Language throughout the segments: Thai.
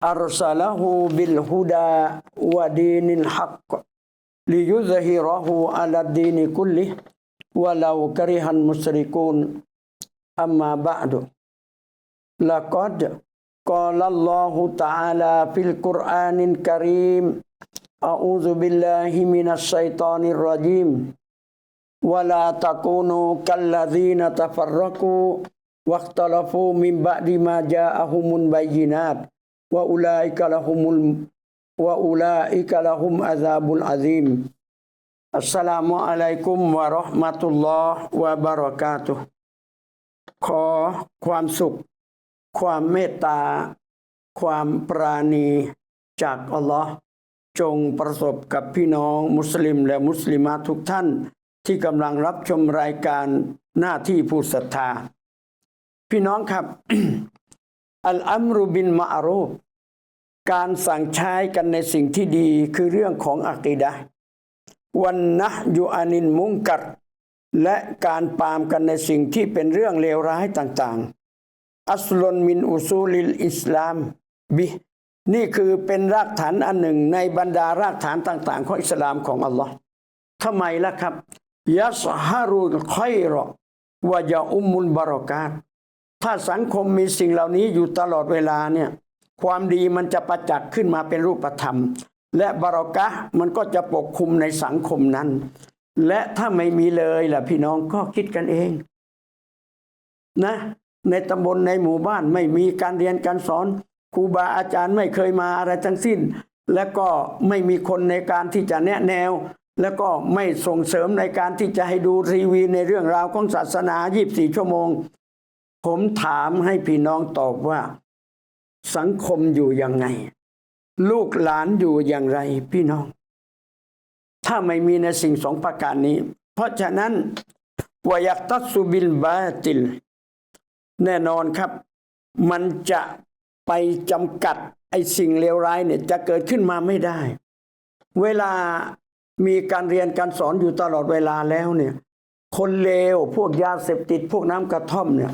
أرسله بالهدى ودين الحق ليظهره على الدين كله ولو كره المشركون. أما بعد لقد قال الله تعالى في القرآن الكريم أعوذ بالله من الشيطان الرجيم. ولا تكونوا كالذين تفرقوا واختلفوا من بعد ما جاءهم البينات. ว่าอุล لهم กะละฮุ لهم ว่าอุลาอิกะละฮุมอาซาบุลอาซิมอัสสลามุอขอความสุข ความเมตตา ความปราณีจากอัลลอฮ์จงประสบกับพี่น้องมุสลิมและมุสลิมาทุกท่าน ที่กำลังรับชมรายการหน้าที่ผู้ศรัทธา พี่น้องครับ อัลอัมรุบินมาอารูการสั่งใช้กันในสิ่งที่ดีคือเรื่องของอักีดะวันนะยูอานินมุงกัดและการปามกันในสิ่งที่เป็นเรื่องเลวร้ายต่างๆ อัสลนมินอุซูลิลอิสลามบินี่คือเป็นรากฐานอันหนึ่งในบรรดารากฐานต่าง ๆ ของอิสลามของอัลลอฮ์ทำไมล่ะครับยัสฮารุลคอยรอวะยาอุมมุลบารอกาต ถ้าสังคมมีสิ่งเหล่านี้อยู่ตลอดเวลาเนี่ยความดีมันจะประจักษ์ขึ้นมาเป็นรูปธรรม และบารอกะมันก็จะปกคลุมในสังคมนั้น และถ้าไม่มีเลยล่ะพี่น้องก็คิดกันเอง นะ ในตำบลในหมู่บ้านไม่มีการเรียนการสอนครูบาอาจารย์ไม่เคยมาอะไรทั้งสิ้น และก็ไม่มีคนในการที่จะแนะแนว แล้วก็ไม่ส่งเสริมในการที่จะให้ดูทีวีในเรื่องราวของศาสนา 24 ชั่วโมง ผมถามให้พี่น้องตอบว่า สังคมอยู่ยังไง ลูกหลานอยู่อย่างไรพี่น้อง ถ้าไม่มีในสิ่งสองประการนี้ เพราะฉะนั้นวายักตัสุบิลบาติล แน่นอนครับ มันจะไปจำกัดไอ้สิ่งเลวร้ายเนี่ยจะเกิดขึ้นมาไม่ได้ เวลามีการเรียนการสอนอยู่ตลอดเวลาแล้วเนี่ย คนเลวพวกยาเสพติดพวกน้ำกระท่อมเนี่ย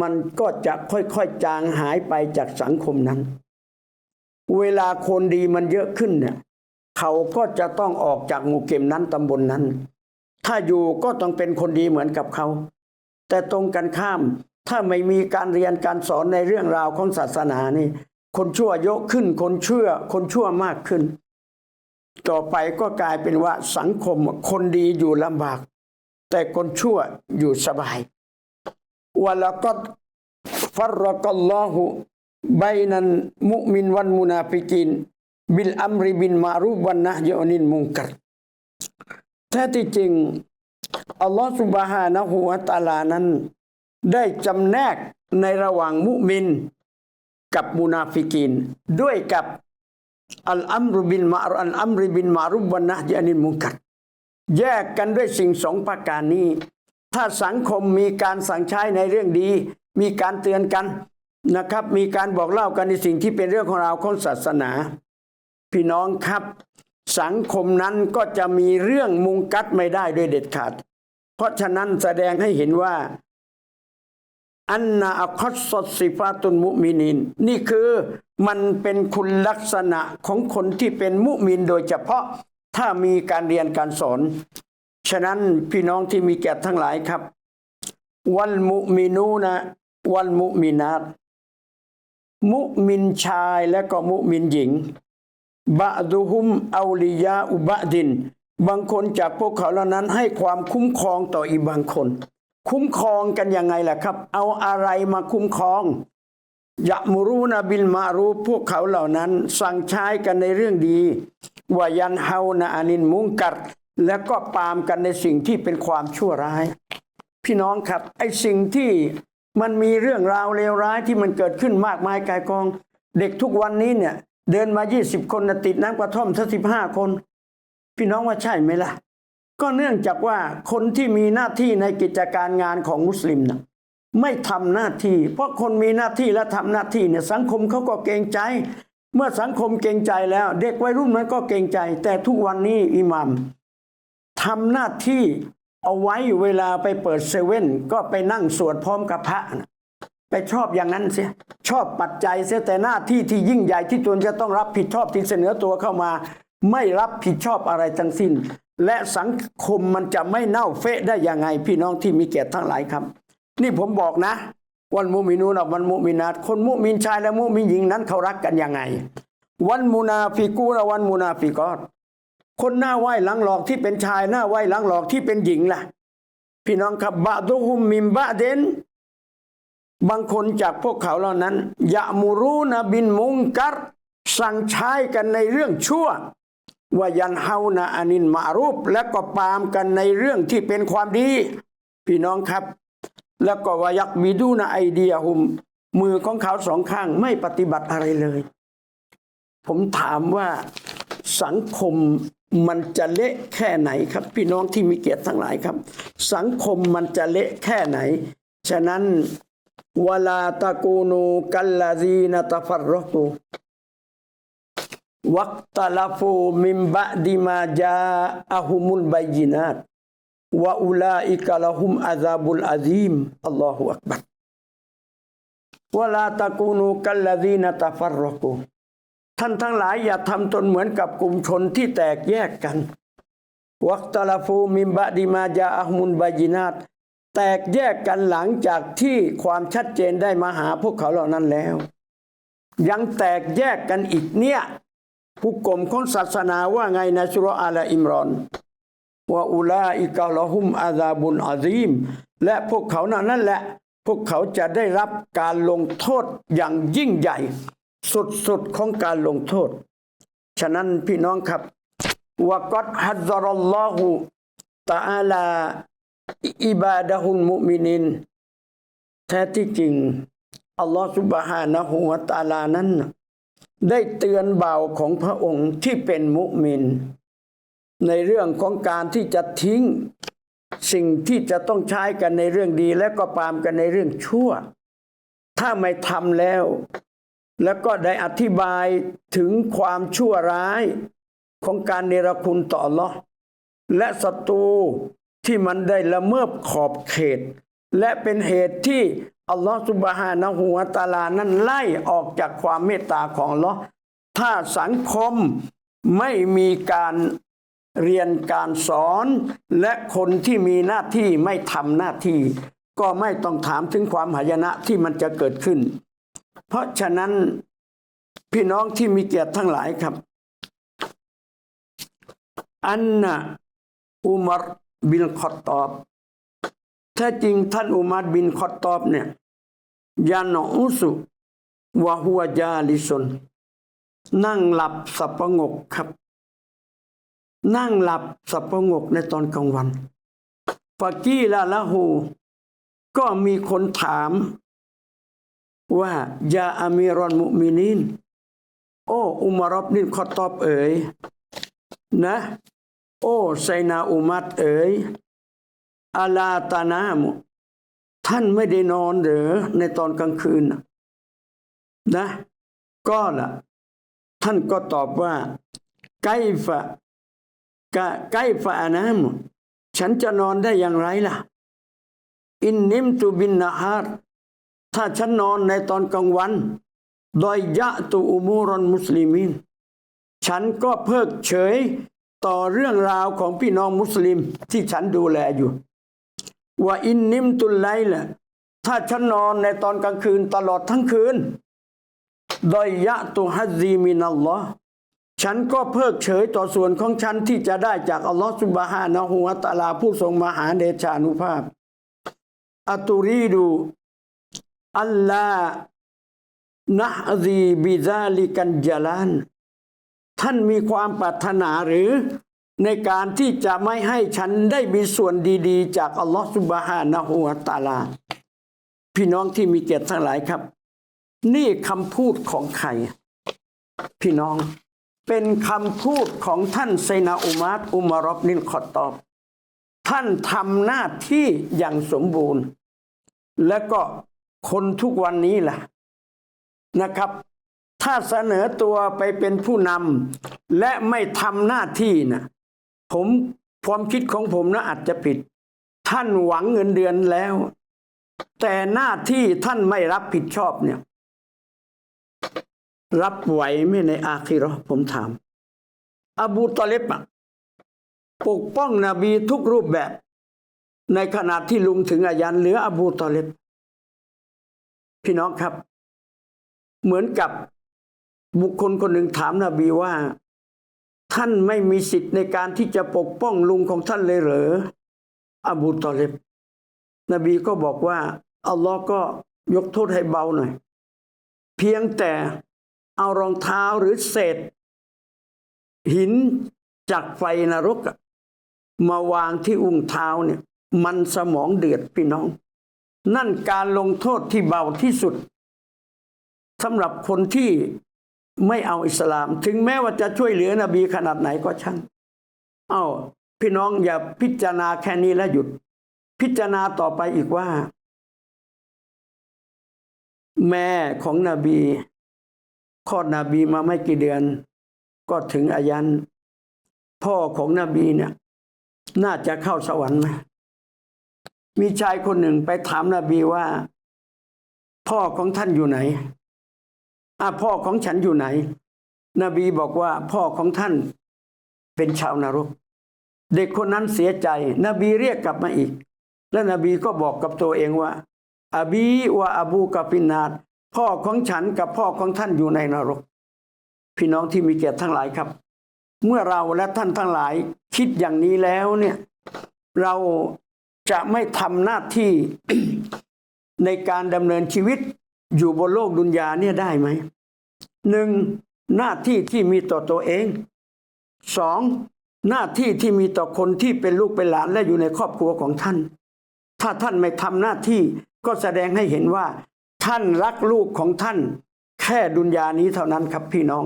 มันก็จะค่อยๆจางหายไปจากสังคมนั้น เวลาคนดีมันเยอะขึ้นเนี่ยเขาก็จะต้องออกจากหมู่เก็มนั้นตำบลนนั้น ถ้าอยู่ก็ต้องเป็นคนดีเหมือนกับเขา แต่ตรงกันข้าม ถ้าไม่มีการเรียนการสอนในเรื่องราวของศาสนานี่ คนชั่วเยอะขึ้น คนเชื่อ คนชั่วมากขึ้น ต่อไปก็กลายเป็นว่าสังคมคนดีอยู่ลำบาก แต่คนชั่วอยู่สบาย วะละกัดฟัรกัลลอฮุไบนันมุมินวันมุนาฟิกินบิลอัมริบินมารูฟวันนะยอนินมุงกัดแท้ที่จริง อัลลอฮฺสุบฮานะฮูวะตะอาลานั้น ได้จำแนกในระหว่างมุมินกับมุนาฟิกิน ด้วยกับอัลอัมรุบินมาอัลอัมริบินมารุบันนะยอนินมุงกัดแยกกันด้วยสิ่งสองประการนี้ ถ้าสังคมมีการสั่งใช้ในเรื่องดี มีการเตือนกันนะครับ มีการบอกเล่ากันในสิ่งที่เป็นเรื่องของเราของศาสนา พี่น้องครับ สังคมนั้นก็จะมีเรื่องมุงกัดไม่ได้โดยเด็ดขาด เพราะฉะนั้นแสดงให้เห็นว่า อันนาอคสดสิฟาตุนมุมินิน นี่คือมันเป็นคุณลักษณะของคนที่เป็นมุมินโดยเฉพาะถ้ามีการเรียนการสอน ฉะนั้นพี่น้องที่มีแก่ทั้งหลายครับ วัลมุมินูนะวัลมุมินาตมุมินชายและก็มุมินหญิงบะดุฮุมเอาลิยาอุบะดิน บางคนจากพวกเขาเหล่านั้นให้ความคุ้มครองต่ออีกบางคน คุ้มครองกันยังไงล่ะครับ เอาอะไรมาคุ้มครองยะมุรูนบิลมารูพวกเขาเหล่านั้น สั่งใช้กันในเรื่องดีวายันเฮานาอานินมุงกัด แล้วก็ปามกันในสิ่งที่เป็นความชั่วร้าย พี่น้องครับไอ้สิ่งที่มันมีเรื่องราวเลวร้ายที่มันเกิดขึ้นมากมายกายกอง เด็กทุกวันนี้เนี่ย เดินมา20คนน่ะติดน้ำกระท่อมสักสิบห้าคน พี่น้องว่าใช่ไหมล่ะ ก็เนื่องจากว่าคนที่มีหน้าที่ในกิจการงานของมุสลิมนะไม่ทำหน้าที่ เพราะคนมีหน้าที่และทำหน้าที่เนี่ยสังคมเขาก็เกรงใจ เมื่อสังคมเกรงใจแล้ว เด็กวัยรุ่นมันก็เกรงใจ แต่ทุกวันนี้อิหมัม ทำหน้าที่เอาไว้เวลาไปเปิดเซเว่นก็ไปนั่งสวดพร้อมกับพระนะไปชอบอย่างนั้นเสียชอบปัจจัยเสียแต่หน้าที่ที่ยิ่งใหญ่ที่ตนจะต้องรับผิดชอบที่เสนอตัวเข้ามา ไม่รับผิดชอบอะไรทั้งสิ้น และสังคมมันจะไม่เน่าเฟะได้ยังไงพี่น้องที่มีเกียรติทั้งหลายครับ นี่ผมบอกนะ วันมุมินูนวันมุมินาตคนมุมินชายและมุมินหญิงนั้นเขารักกันยังไง วันมุนาฟิกูนวันมุนาฟิกอต คนหน้าไหว้หลังหลอกที่เป็นชายหน้าไหว้หลังหลอกที่เป็นหญิงล่ะ พี่น้องครับบะดุฮุมมิมบะเดนบางคนจากพวกเขาเหล่านั้นยะมูรูนบินมุงกัรสั่งใช้กันในเรื่องชั่วว่ายันเฮานะอานินมารูป และก็ปามกันในเรื่องที่เป็นความดี พี่น้องครับ แล้วก็วายักมีดูนะไอเดียหุม มือของเขาสองข้างไม่ปฏิบัติอะไรเลย ผมถามว่าสังคม มันจะเละแค่ไหนครับ พี่น้องที่มีเกียรติทั้งหลายครับ สังคมมันจะเละแค่ไหน ฉะนั้นวลาตะกูนูกัลลาซีนตะฟัรรกูวักตลาฟูมิมบะดิมาจาอะฮุมุลบัยยินาตวะอุลาอิกะละฮุมอาซาบุลอาซีมอัลลอฮฺอักบัรวลาตะกูนูกัลลาซีนตะฟัรรกู ท่านทั้งหลายอย่าทำตนเหมือนกับกลุ่มชนที่แตกแยกกัน วักตลฟูมิมบะดิมาจาอะฮุมุลบายินาตแตกแยกกันหลังจากที่ความชัดเจนได้มาหาพวกเขาเหล่านั้นแล้ว ยังแตกแยกกันอีกเนี่ย ผู้กลมของศาสนาว่าไงในสุรอาลอิมรอนว่าอุลาอิกาลหุมอาซาบุนอาซีม และพวกเขานั่นแหละ พวกเขาจะได้รับการลงโทษอย่างยิ่งใหญ่ สุดๆของการลงโทษ ฉะนั้นพี่น้องครับวกัดฮัซรัลลอฮุตะอาลาอิบาดะฮุลมุมินิน แท้ที่จริง อัลลอฮฺสุบฮานะฮูวะตาลานั้น ได้เตือนบ่าวของพระองค์ที่เป็นมุมิน ในเรื่องของการที่จะทิ้งสิ่งที่จะต้องใช้กันในเรื่องดีและก็ปามกันในเรื่องชั่ว ถ้าไม่ทำแล้ว แล้วก็ได้อธิบายถึงความชั่วร้ายของการเนรคุณต่ออัลอและศัตรูที่มันได้ละเมิดขอบเขต และเป็นเหตุที่อัลลอฮฺสุบฮานะฮูวตาลานั้นไล่ออกจากความเมตตาของลอถ้าสังคมไม่มีการเรียนการสอน และคนที่มีหน้าที่ไม่ทำหน้าที่ ก็ไม่ต้องถามถึงความหายนะที่มันจะเกิดขึ้น เพราะฉะนั้นพี่น้องที่มีเกียรติทั้งหลายครับ อันนะอุมารบินขอตอบแท้จริงท่านอุมารบินขอตอบเนี่ยยานอุสุวะหัวจาลิสนนั่งหลับสับประงกครับ นั่งหลับสับประงกในตอนกลางวันฟากี้ละละหูก็มีคนถาม ว่ายาอามีรอนมุมินินโอ้อุมารบนินขอตอบเอ๋ยนะ โอ้ไซนาอุมัดเอ๋ยอาลาตานามท่านไม่ได้นอนหรือในตอนกลางคืนนะนะ ก็ล่ะ ท่านก็ตอบว่า ไกฟะกะไกฟะอานามฉันจะนอนได้อย่างไรล่ะ อินนิมตุบินนาฮาร์ ถ้าฉันนอนในตอนกลางวันโดยยะตุอุมูรอนมุสลิมินฉันก็เพิกเฉยต่อเรื่องราวของพี่น้องมุสลิมที่ฉันดูแลอยู่ว่าอินนิมตุลไลละถ้าฉันนอนในตอนกลางคืนตลอดทั้งคืนโดยยะตุฮัซซีมินัลลอฮ์ฉันก็เพิกเฉยต่อส่วนของฉันที่จะได้จากอัลลอฮฺสุบฮานะฮูวะตะลาผู้ทรงมหาเดชานุภาพอัตุรีดู อัลลานะฮดีบิซาลิกันจลานท่านมีความปรารถนาหรือในการที่จะไม่ให้ฉันได้มีส่วนดี ๆ จากอัลลอฮฺสุบฮานะฮูวตาลา พี่น้องที่มีเกียรติทั้งหลายครับ นี่คำพูดของใคร พี่น้องเป็นคำพูดของท่านไซนาอุมัดอุมารอบนินขอตอบ ท่านทำหน้าที่อย่างสมบูรณ์ และก็ คนทุกวันนี้ล่ะนะครับ ถ้าเสนอตัวไปเป็นผู้นำและไม่ทำหน้าที่นะผมความคิดของผมนะอาจจะผิด ท่านหวังเงินเดือนแล้ว แต่หน้าที่ท่านไม่รับผิดชอบเนี่ย รับไหวไหมในอาคิราะห์ผมถาม อบูตอเลบปกป้องนบีทุกรูปแบบ ในขณะที่ลุงถึงอายันเหลืออบูตอเลบ พี่น้องครับ เหมือนกับบุคคลคนหนึ่งถามนบีว่า ท่านไม่มีสิทธิ์ในการที่จะปกป้องลุงของท่านเลยเหรออบูตอเลบนบีก็บอกว่าอัลลอฮ์ก็ยกโทษให้เบาหน่อย เพียงแต่เอารองเท้าหรือเศษ หินจากไฟนรก มาวางที่อุ้งเท้าเนี่ย มันสมองเดือดพี่น้อง นั่นการลงโทษที่เบาที่สุดสำหรับคนที่ไม่เอาอิสลาม ถึงแม้ว่าจะช่วยเหลือนบีขนาดไหนก็ช่าง เอา้า พี่น้องอย่าพิจารณาแค่นี้แล้วหยุด พิจารณาต่อไปอีกว่า แม่ของนบีคลอดนบีมาไม่กี่เดือน ก็ถึงอายัน พ่อของนบีเนี่ย น่าจะเข้าสวรรค์ไหม มีชายคนหนึ่งไปถามนบีว่า พ่อของท่านอยู่ไหนอะพ่อของฉันอยู่ไหน นบีบอกว่าพ่อของท่านเป็นชาวนรก เด็กคนนั้นเสียใจ นบีเรียกกลับมาอีก และนบีก็บอกกับตัวเองว่าอบีวะอบูกาปินาดพ่อของฉันกับพ่อของท่านอยู่ในนรก พี่น้องที่มีเกียรติทั้งหลายครับ เมื่อเราและท่านทั้งหลายคิดอย่างนี้แล้วเนี่ย เรา จะไม่ทำหน้าที่ในการดำเนินชีวิตอยู่บนโลกดุนยาเนี่ยได้ไหมหนึ่งหน้าที่ที่มีต่อตัวเองสองหน้าที่ที่มีต่อคนที่เป็นลูกเป็นหลานและอยู่ในครอบครัวของท่าน ถ้าท่านไม่ทำหน้าที่ก็แสดงให้เห็นว่า ท่านรักลูกของท่าน แค่ดุนยานี้เท่านั้นครับพี่น้อง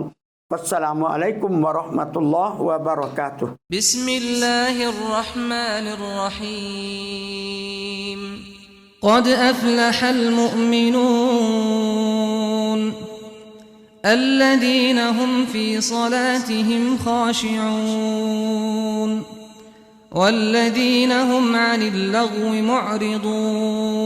والسلام عليكم ورحمة الله وبركاته بسم الله الرحمن الرحيم قد أفلح المؤمنون الذين هم في صلاتهم خاشعون والذين هم عن اللغو معرضون